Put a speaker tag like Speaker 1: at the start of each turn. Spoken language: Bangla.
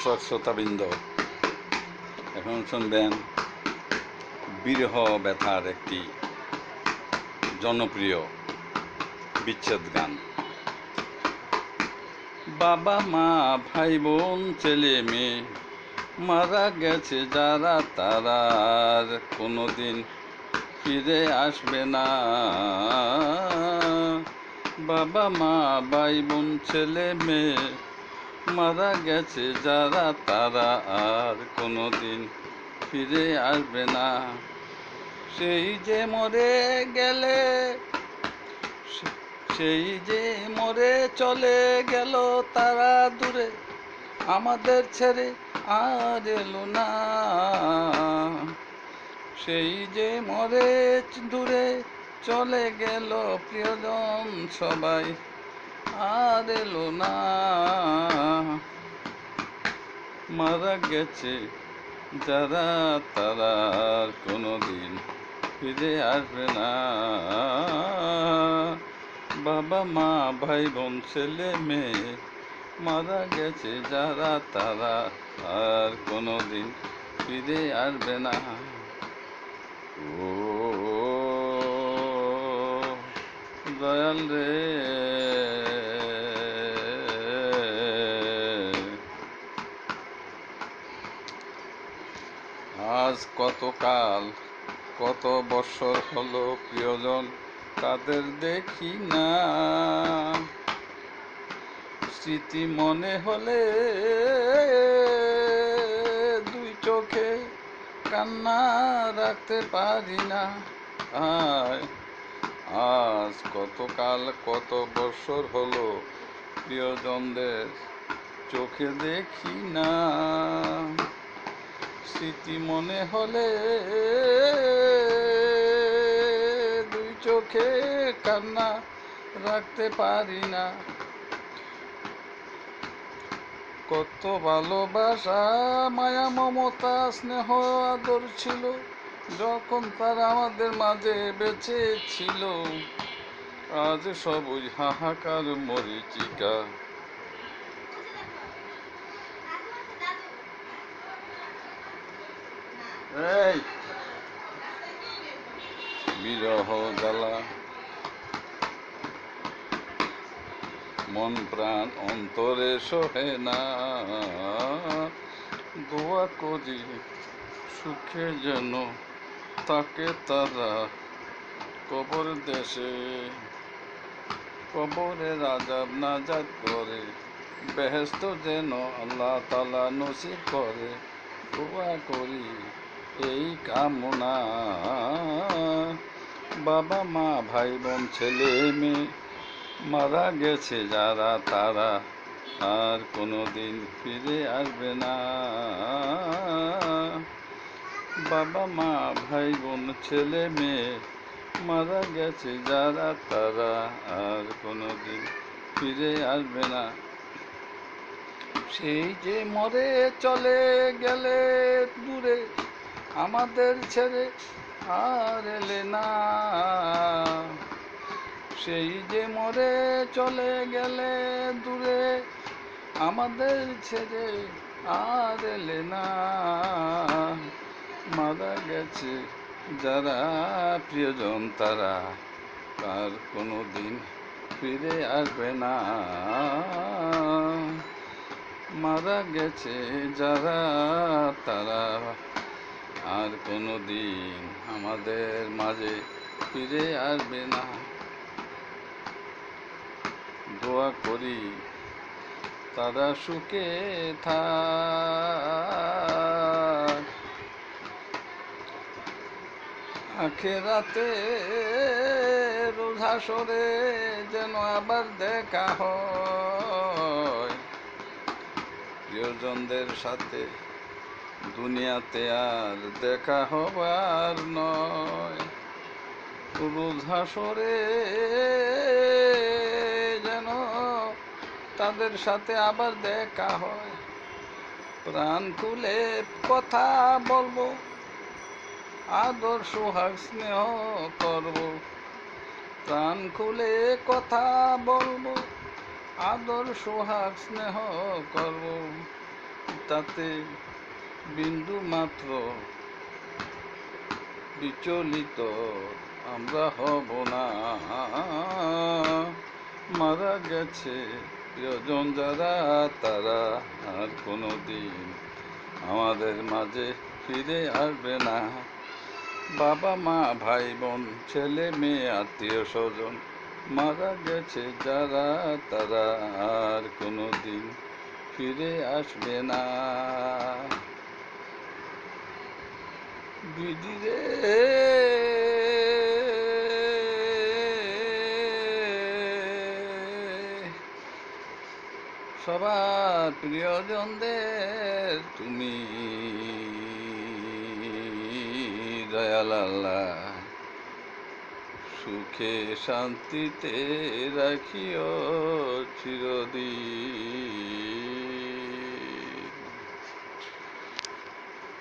Speaker 1: দর্শক শ্রোতাবৃন্দ এখন শুনবেন, বিরহ ব্যথার একটি জনপ্রিয় বিচ্ছেদ গান। বাবা, মা, ভাই, বোন, ছেলে, মেয়ে, মারা গেছে যারা, তারা আর কোনোদিন ফিরে আসবে না। বাবা, মা, ভাই, বোন, ছেলে, মেয়ে মারা গেছে যারা, তারা আর কোনো দিন ফিরে আসবে না। সেই যে মরে গেলে, সেই যে মরে চলে গেল, তারা দূরে আমাদের ছেড়ে আর এলো না। সেই যে মরে দূরে চলে গেল, প্রিয়জন সবাই আর এলো না। মারা গেছে যারা, তারা আর কোনোদিন ফিরে আসবে না। বাবা, মা, ভাই, বোন, ছেলে, মেয়ে, মারা গেছে যারা, তারা আর কোনোদিন ফিরে আসবে না। ও, দয়াল রে। আজ কতকাল, কত বছর হলো প্রিয়জন তাদের দেখি না। স্মৃতি মনে হলে দুই চোখে কান্না রাখতে পারি না। আজ কতকাল, কত বছর হলো প্রিয়জনদের চোখে দেখি না। স্মৃতি মনে হলে দুই চোখে কান্না রাখতে পারি না। কত ভালোবাসা, মায়া, মমতা, স্নেহ, আদর ছিল যখন তারা আমাদের মাঝে বেঁচে ছিল। আজ সবুজ হাহাকার মরিচিকা। বিরহ জ্বালা। মন প্রাণ অন্তরে সহে না। দোয়া করি সুখে যেন তাকে তারা কবর দেশে, কবরে রাজাব নাজাদ করে বেহেস্ত যেন আল্লাহ তালা নসিব করে। দোয়া করি এই কামনা। বাবা, মা ভাই বোন ছেলে, মেয়ে, মারা গেছে যারা, তারা আর কোনো দিন ফিরে আসবে না। বাবা, মা ভাই বোন ছেলে, মেয়ে, মারা গেছে যারা, তারা আর কোনো দিন ফিরে আসবে না। সেই যে মরে চলে গেলে দূরে আমাদের ছেড়ে আর এলে না। সেই যে মরে চলে গেলে দূরে, আমাদের ছেড়ে আর এলে না। মারা গেছে যারা, প্রিয়জন তারা, আর কোনো দিন ফিরে আসবে না। মারা গেছে যারা, তারা আর কোনো দিন আমাদের মাঝে ফিরে আসবে না। দোয়া করি তারা সুখে থাক। আখেরাতে রোজা সরে যেন আবার দেখা হয়। প্রিয়জনদের সাথে দুনিয়াতে আর দেখা হবার নয়। রোজা যেন তাদের সাথে আবার দেখা হয়। প্রাণ খুলে কথা বলব আদর সোহাগ স্নেহ করব। প্রাণ খুলে কথা বলব আদর সোহাগ স্নেহ করব। তাতে বিন্দু মাত্র বিচলিত আমরা হব না। মারা গেছে প্রিয়জন যারা, তারা আর কোনো দিন আমাদের মাঝে ফিরে আসবে না। বাবা, মা, ভাই, বোন, ছেলে, মেয়ে, আত্মীয়, স্বজন, মারা গেছে যারা, তারা আর কোনো দিন ফিরে আসবে না। বিদিরে সবার প্রিয়জনদের তুমি দয়াল সুখে শান্তিতে রাখিও চিরদিন।